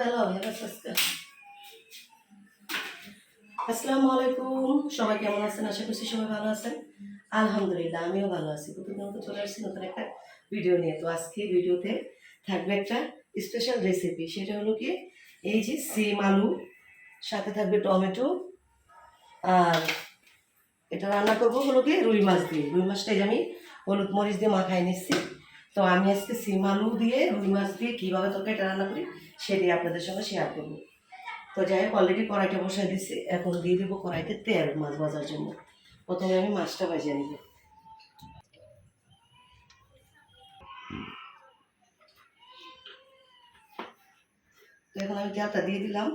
বেলা হয়ে গেছে আজকে। আসসালামু আলাইকুম। সবাই কেমন আছেন? আশা করছি সবাই ভালো আছেন। আলহামদুলিল্লাহ, আমিও ভালো আছি। প্রতিদিন তো চলে আসছি নতুন একটা ভিডিও নিয়ে। তো আজকে ভিডিওতে থাকবে একটা স্পেশাল রেসিপি সেটা হলো কি, এই যে সিম আলু, সাথে থাকবে টমেটো, আর এটা রান্না করব হলো কি, রুই মাছ দিয়ে। রুই মাছটাই আমি হলুদ মরিচ দিয়ে মাখাই নিচ্ছি। তো আমি আজকে সিম আলু দিয়ে, রুই মাছ দিয়ে কীভাবে তরকারিটা রান্না করি সেটি আপনাদের সঙ্গে শেয়ার করব। তো যাই হোক অলরেডি কড়াইটা বসাই দিচ্ছি এখন দিয়ে দেবো কড়াইতে তেল মাছ ভাজার জন্য। প্রথমে আমি মাছটা ভাজিয়ে নিব। এখন আমি তেলটা দিয়ে দিলাম।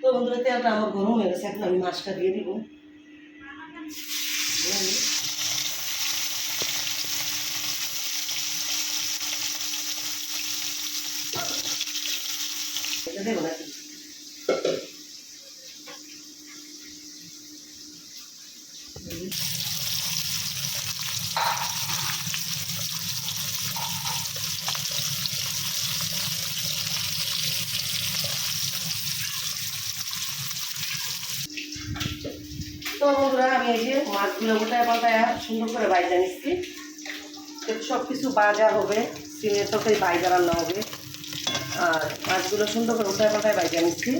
তো বন্ধুরা, তেলটা আমার গরম হয়ে গেছে, এখন আমি মাছটা দিয়ে দিব। দেবো তো বন্ধুরা, আমি এই যে মাছগুলো গোটায় পাল্টায় সুন্দর করে বাইজা নিচ্ছি। সব কিছু বাজা হবে, সিমের তরকারি বাইজা রান্না হবে। আর মাছগুলো সুন্দর করে উল্টায় পাল্টায় বাইজা নিচ্ছি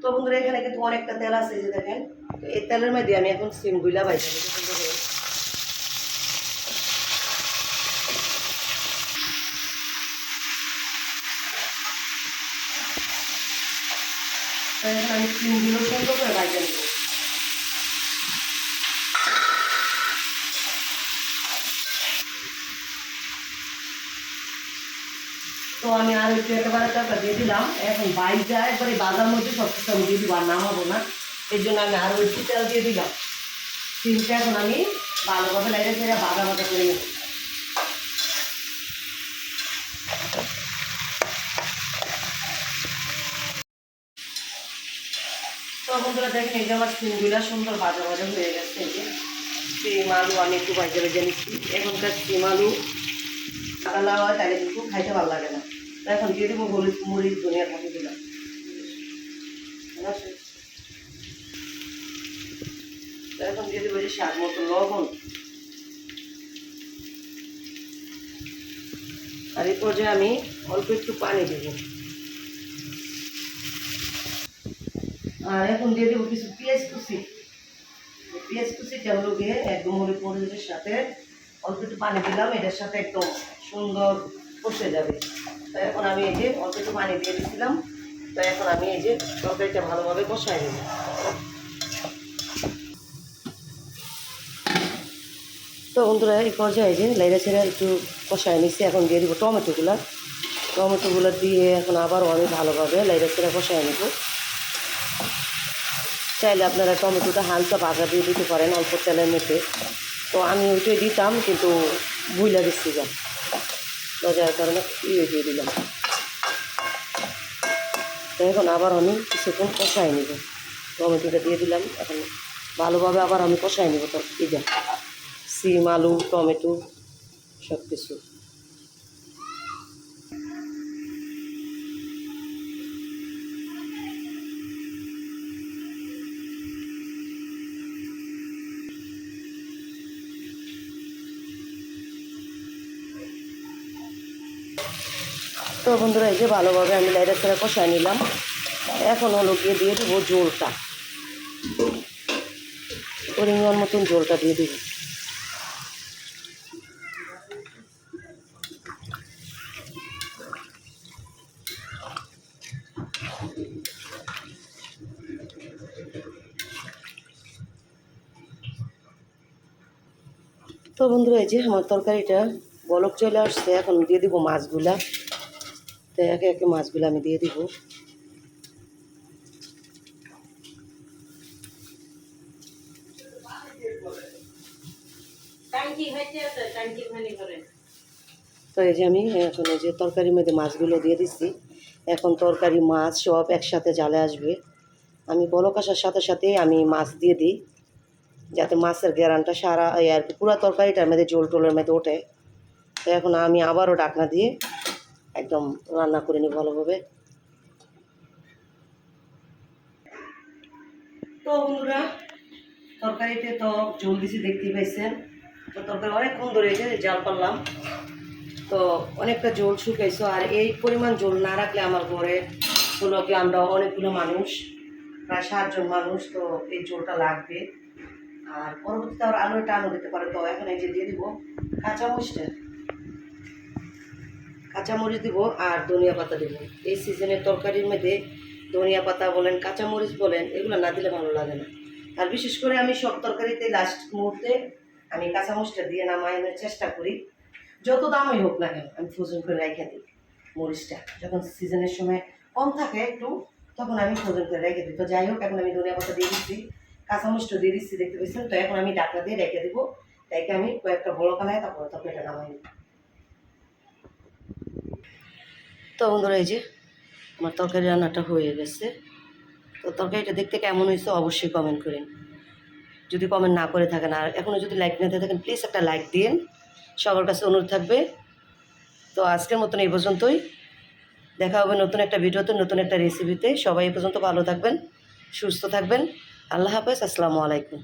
তো বন্ধুরা, এখানে কিন্তু অনেকটা তেল আছে যে দেখেন। তো এই তেলের মধ্যে আমি এখন সিমগুলা বাইজা নিচ্ছি সুন্দর করে আমি সিমগুলো সুন্দর করে বাইজা তো আমি আর একটু একেবারে টাকা দিয়ে দিলাম। এখন বাইজা একবারে বাজার মধ্যে সব কিছু আমি দিয়ে দিব নামাবো না। এর জন্য আমি আরও একটু তেল দিয়ে দিলাম। সিমটা এখন আমি ভালোভাবে লাইটে ফেরে বাজা বাজা করে নেব। তো বন্ধুরা দেখেন, এই যে আমার সিমগুলা সুন্দর ভাজা ভাজা হয়ে গেছে। এই যে সিম আলু আমি একটু ভেজে নিচ্ছি। এখনকার সিম আলু কালা হয়, তাহলে কিন্তু খাইতে ভালো লাগে না। তো এখন দিয়ে দেবো হলুদ মরিচ ধনিয়া পাতি দিলাম। এখন দিয়ে দেবো যে স্বাদ মতো লবণ। আর এই পর্যায়ে আমি অল্প একটু পানি দেবো। আর এখন দিয়ে দেবো কিছু পেঁয়াজ কুচি। পেঁয়াজ কুচিটা হলো গিয়ে একদম হলুদ সাথে অল্প একটু পানি দিলাম, এটার সাথে একদম সুন্দর কষে যাবে। তো এখন আমি এই যে অল্প একটু পানি দিয়ে দিয়েছিলাম তো এখন আমি এই যে তরকারিটা ভালোভাবে কষাই নেব। তো বন্ধুরা, এই পর্যায়ে যে লাইরা ছেড়ে একটু কষাই নিচ্ছি এখন দিয়ে দিব টমেটোগুলো। টমেটোগুলো দিয়ে এখন আবারও আমি ভালোভাবে লাইরা ছেড়ে কষায় নেব। চাইলে আপনারা টমেটোটা হালকা ভাজা দিয়ে দিতে পারেন অল্প তেলের মধ্যে। তো আমি ওইটাই দিতাম, কিন্তু ভুইলা গেছি যা যার কারণে ইয়ে দিয়ে দিলাম। তো এখন আবার আমি কিছুক্ষণ কষাই নিব। টমেটোটা দিয়ে দিলাম, এখন ভালোভাবে আবার আমি কষাই নিব। তো যা, সিম, আলু, টমেটো সব কিছু তো বন্ধুরা, এই যে ভালোভাবে আমি লাইটের সাথে কষাই নিলাম। এখন হলো গিয়ে দিয়ে দেবো জোলটা পরিমাণ মতন জোলটা দিয়ে দেবো। তো বন্ধুরা, এই যে আমার তরকারিটা বলক চলে আসছে, এখন দিয়ে দিব মাছগুলা। তো একে একে মাছগুলো আমি দিয়ে দিব। তো এই যে আমি এখন এই যে তরকারির মধ্যে মাছগুলো দিয়ে দিচ্ছি। এখন তরকারি মাছ সব একসাথে জালে আসবে। আমি বলক আসার সাথে সাথেই আমি মাছ দিয়ে দিই যাতে মাছের গ্যারানটা সারা আর কি পুরো তরকারিটার মধ্যে জোল টোলের মধ্যে ওঠে। তো এখন আমি আবারও ডাকনা দিয়ে একদম রান্না করে নিই ভালোভাবে। তো বন্ধুরা, তরকারিতে তো ঝোল দিছি, দেখতেই পাইছেন। তো তরকারি অনেকক্ষণ ধরে যে জাল পারলাম তো অনেকটা জল শুকাইছো, আর এই পরিমাণ জল না রাখলে আমার ঘরে হলো কি আমরা অনেকগুলো মানুষ, প্রায় সাতজন মানুষ, তো এই জলটা লাগবে। আর পরবর্তীতে আবার আলু টানও দিতে পারে। তো এখন এই যে দিয়ে দিব কাঁচামরিচটা। কাঁচামরিচ দিব আর ধনিয়া পাতা দিব। এই সিজনের তরকারির মধ্যে ধনিয়া পাতা বলেন, কাঁচামরিচ বলেন, এগুলো না দিলে ভালো লাগে না। আর বিশেষ করে আমি সব তরকারিতে লাস্ট মুহূর্তে আমি কাঁচামরিচটা দিয়ে নামানোর চেষ্টা করি। যত দামই হোক না কেন, আমি ফ্রোজেন করে রেখে দিই মরিচটা। যখন সিজনের সময় কম থাকে একটু, তখন আমি ফ্রোজেন করে রেখে দিই। তো যাই হোক, এখন আমি ধনিয়া পাতা দিয়ে দিচ্ছি, কাঁচামরিচটা দিয়ে দিচ্ছি, দেখতে পেয়েছেন তো এখন আমি ডাকনা দিয়ে রেখে দেবো। রেখে আমি কয়েকটা বড় কানায় তারপরে এটা নামাই নিই। তো বন্ধুরা এই যে আমার তরকারি রান্নাটা হয়ে গেছে। তো তরকারিটা দেখতে কেমন হয়েছে অবশ্যই কমেন্ট করেন। যদি কমেন্ট না করে থাকেন, আর এখনও যদি লাইক না থাকেন প্লিজ একটা লাইক দিন। সবার কাছে অনুরোধ থাকবে। তো আজকের মতন এই পর্যন্তই। দেখা হবে নতুন একটা ভিডিওতে, নতুন একটা রেসিপিতে সবাই এই পর্যন্ত ভালো থাকবেন, সুস্থ থাকবেন। আল্লাহ হাফেজ, আসসালামু আলাইকুম।